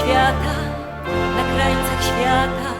świata, na krańcach świata.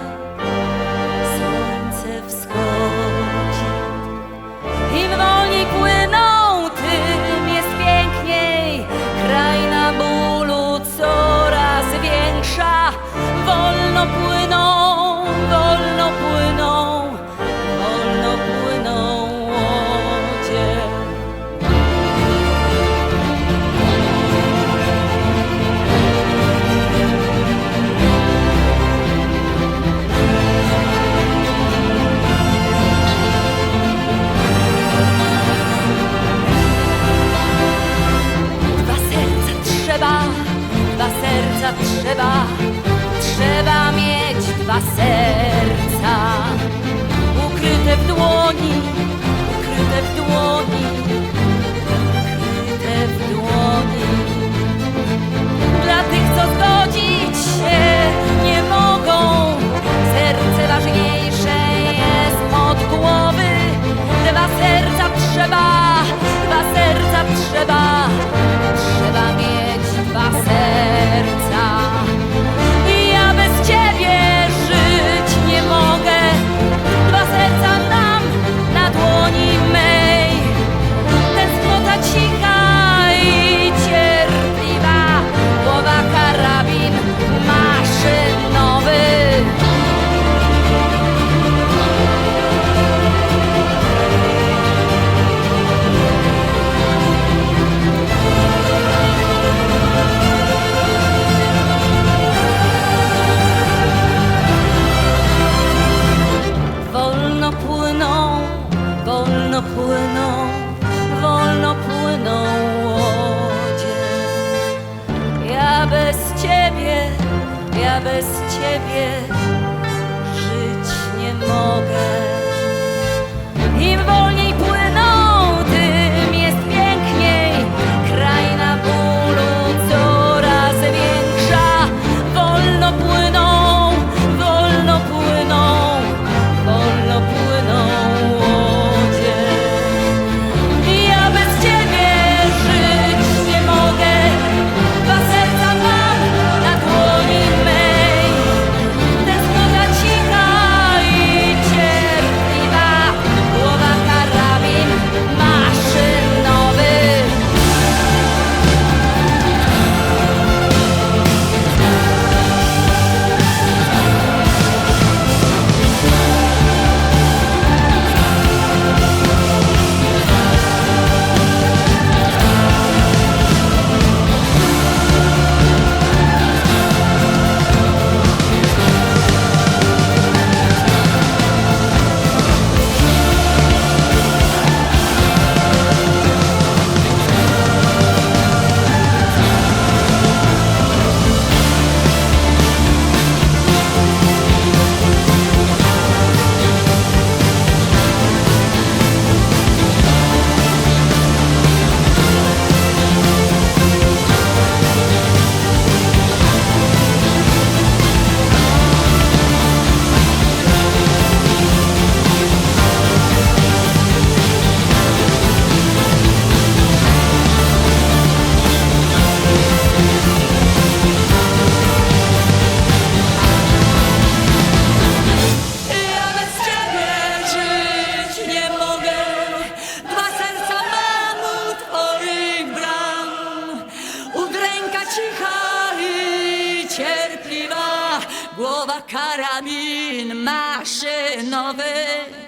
said bez Ciebie, ja bez Ciebie żyć nie mogę. Im wolno głowa karamin maszynowy.